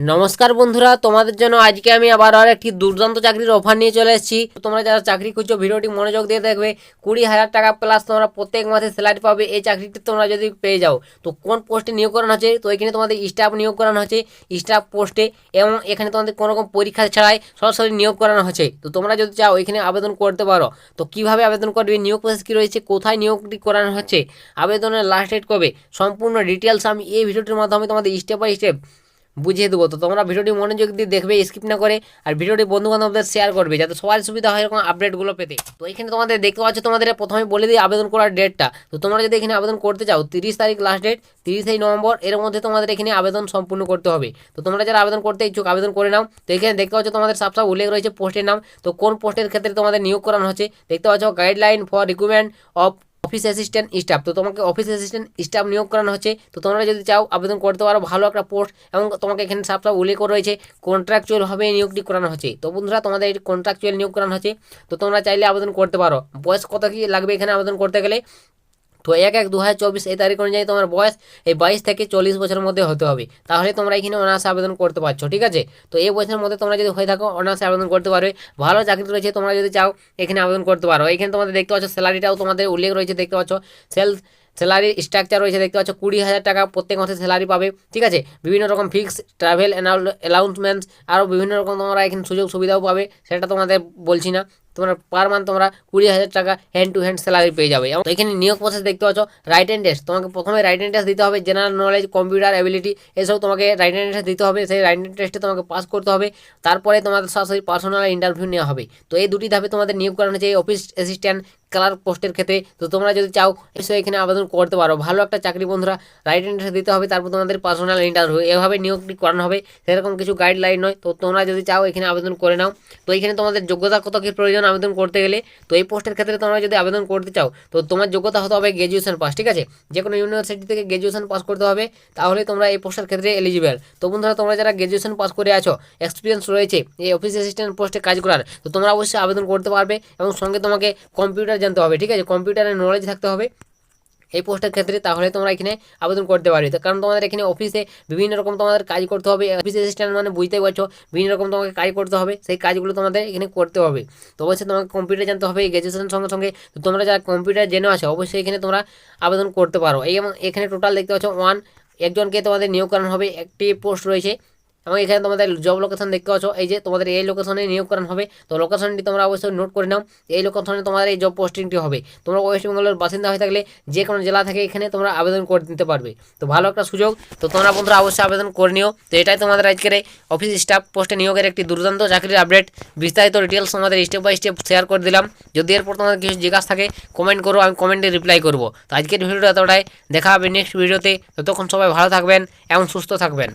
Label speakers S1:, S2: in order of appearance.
S1: নমস্কার বন্ধুরা, তোমাদের জন্য আজকে আমি আবার আর একটি দুর্দান্ত চাকরির অফার নিয়ে চলে এসেছি। তোমরা যারা চাকরি খুঁজছো, ভিডিওটি মনোযোগ দিয়ে দেখবে। কুড়ি হাজার টাকা প্লাস তোমরা প্রত্যেক মাসে স্যালারি পাবে। এই চাকরিটি তোমরা যদি পেয়ে যাও, তো কোন পোস্টে নিয়োগ করানো হচ্ছে? তো এখানে তোমাদের স্টাফ নিয়োগ করানো হচ্ছে স্টাফ পোস্টে এবং এখানে তোমাদের কোনো রকম পরীক্ষা ছাড়াই সরাসরি নিয়োগ করানো হচ্ছে। তো তোমরা যদি চাও, এখানে আবেদন করতে পারো। তো কীভাবে আবেদন করবে, নিয়োগ প্রসেস কী রয়েছে, কোথায় নিয়োগটি করানো হচ্ছে, আবেদনের লাস্ট ডেট কবে, সম্পূর্ণ ডিটেলস আমি এই ভিডিওটির মাধ্যমে তোমাদের স্টেপ বাই স্টেপ বুঝিয়ে দেবো। তো তোমরা ভিডিওটি মনোযোগ দিয়ে দেখবে স্কিপ না করে, আর ভিডিওটি বন্ধু বান্ধবদের শেয়ার করবে, যাতে সবার সুবিধা হয় এরকম আপডেটগুলো পেতে। তো এখানে তোমাদের দেখতে পাচ্ছ, তোমাদের প্রথমে বলে দিই আবেদন করার ডেটটা তো তোমরা যদি এখানে আবেদন করতে চাও, তিরিশ তারিখ লাস্ট ডেট তিরিশে নভেম্বর, এর মধ্যে তোমাদের এখানে আবেদন সম্পূর্ণ করতে হবে। তো তোমরা যারা আবেদন করতে ইচ্ছুক, আবেদন করে নাও। তো এখানে দেখতে পাচ্ছ, তোমাদের সাব সাব উল্লেখ রয়েছে পোস্টের নাম। তো কোন পোস্টের ক্ষেত্রে তোমাদের নিয়োগ করানো হচ্ছে? দেখতে পাচ্ছ guideline for recruitment of office assistant staff তো তোমাকে অফিস অ্যাসিস্ট্যান্ট স্টাফ নিয়োগ করানো হচ্ছে। তো তোমরা যদি চাও আবেদন করতে পারো, ভালো একটা পোস্ট এবং তোমাকে এখানে সাপ সাপ উল্লেখ রয়েছে কন্ট্রাকচুয়াল ভাবে নিয়োগটি করানো হচ্ছে। তো বন্ধুরা, তোমাদের কন্ট্রাকচুয়াল নিয়োগ করানো হচ্ছে। তো তোমরা চাইলে আবেদন করতে পারো। বয়স কত কী লাগবে এখানে আবেদন করতে গেলে? তো এক এক দু হাজার চব্বিশ এই তারিখ অনুযায়ী তোমার বয়স এই বাইশ থেকে চল্লিশ বছরের মধ্যে হতে হবে। তাহলে তোমরা এখানে অনার্সে আবেদন করতে পারছ, ঠিক আছে? তো এই বছরের মধ্যে তোমরা যদি হয়ে থাকো, অনার্সে আবেদন করতে পারবে ভালো চাকরি রয়েছে, তোমরা যদি চাও, এখানে আবেদন করতে পারো। এখানে তোমাদের দেখতে পাচ্ছ, স্যালারিটাও তোমাদের উল্লেখ রয়েছে, দেখতে পাচ্ছ। সেলস স্যালারি স্ট্রাকচার রয়েছে, দেখতে পাচ্ছ। কুড়ি হাজার টাকা প্রত্যেক মাসে স্যালারি পাবে, ঠিক আছে? বিভিন্ন রকম ফিক্স ট্রাভেল অ্যালাউন্সমেন্টস, আরও বিভিন্ন রকম তোমরা এখানে সুযোগ সুবিধাও পাবে, সেটা তোমাদের বলছি না। তোমরা পার মান্থ তোমরা কুড়ি হাজার টাকা হ্যান্ড টু হ্যান্ড স্যালারি পেয়ে যাবে। এবং এখানে নিয়োগ প্রসেস দেখতে পাচ্ছ রাইট অ্যান্ড টেস্ট তোমাকে প্রথমে রাইট অ্যান্ড টেস্ট দিতে হবে জেনারেল নলেজ কম্পিউটার অ্যাবিলিটি এসব তোমাকে রাইট অ্যান্ড টেস্ট দিতে হবে। সেই রাইট অ্যান্ড টেস্টে তোমাকে পাস করতে হবে। তারপরে তোমাদের সরাসরি পার্সোনাল ইন্টারভিউ নেওয়া হবে। তো এই দুটি ধাপে তোমাদের নিয়োগ করানো হয়েছে এই অফিস অ্যাসিস্ট্যান্ট ক্লার্ক পোস্টের ক্ষেত্রে। তো তোমরা যদি চাও এসে এখানে আবেদন করতে পারো। ভালো একটা চাকরি বন্ধুরা রাইট অ্যান্ড দিতে হবে। তারপর তোমাদের পার্সোনাল ইন্টারভিউ এভাবে নিয়োগটি করানো হবে। সেরকম কিছু গাইডলাইন নয়। তো তোমরা যদি চাও, এখানে আবেদন করে নাও। তো এখানে তোমাদের যোগ্যতা কত কী প্রয়োজন আবেদন করতে গেলে। তো এই পোস্টের ক্ষেত্রে তোমরা যদি আবেদন করতে চাও, তো তোমার যোগ্যতা হতে হবে গ্র্যাজুয়েশন পাস ঠিক আছে? যে কোনো ইউনিভার্সিটি থেকে গ্র্যাজুয়েশন পাস করতে হবে, তাহলে তোমরা এই পোস্টের ক্ষেত্রে এলিজিবল তো বন্ধুরা, তোমরা যারা গ্র্যাজুয়েশন পাস করে আছো এক্সপিরিয়েন্স রয়েছে, এই অফিস অ্যাসিস্ট্যান্ট পোস্টে কাজ করার, তো তোমরা অবশ্যই আবেদন করতে পারবে এবং সঙ্গে তোমাকে কম্পিউটার জানতে হবে, ঠিক আছে? কম্পিউটারের নলেজ থাকতে হবে এই পোস্টের ক্ষেত্রে, তাহলে তোমরা এখানে আবেদন করতে পারবে। কারণ তোমাদের এখানে অফিসে বিভিন্ন রকম তোমাদের কাজ করতে হবে অফিস অ্যাসিস্ট্যান্ট মানে বুঝতেই পারছ, বিভিন্ন রকম তোমাকে কাজ করতে হবে, সেই কাজগুলো তোমাদের এখানে করতে হবে। তো অবশ্যই তোমাকে কম্পিউটার জানতে হবে গ্র্যাজুয়েশন সঙ্গে সঙ্গে। তো তোমরা যারা কম্পিউটার জেনে আছো, অবশ্যই এখানে তোমরা আবেদন করতে পারো। এবং এখানে টোটাল দেখতে পাচ্ছ ওয়ান একজনকে তোমাদের নিয়োগ করানো হবে, একটি পোস্ট রয়েছে। এবং এখানে তোমাদের জব লোকেশন দেখতে পাচ্ছ। এই যে তোমাদের এই লোকেশনে নিয়োগ করানো হবে। তো লোকেশনটি তোমরা অবশ্যই নোট করে নাও। এই লোকেশনে তোমাদের এই জব পোস্টিংটি হবে। তোমরা ওয়েস্ট বেঙ্গলের বাসিন্দা হয়ে থাকলে যে কোনো জেলা থেকে এখানে তোমরা আবেদন করে দিতে পারবে। তো ভালো একটা সুযোগ। তো তোমরা বন্ধুরা অবশ্যই আবেদন করে নিও। তো এটাই তোমাদের আজকের অফিস স্টাফ পোস্টে নিয়োগের একটি দুর্দান্ত চাকরির আপডেট বিস্তারিত ডিটেলস তোমাদের স্টেপ বাই স্টেপ শেয়ার করে দিলাম। যদি এরপর তোমাদের কিছু জিজ্ঞাসা থাকে কমেন্ট করো, আমি কমেন্টে রিপ্লাই করব। তো আজকের ভিডিওটা এতটাই। দেখা হবে নেক্সট ভিডিওতে ততক্ষণ সবাই ভালো থাকবেন এবং সুস্থ থাকবেন।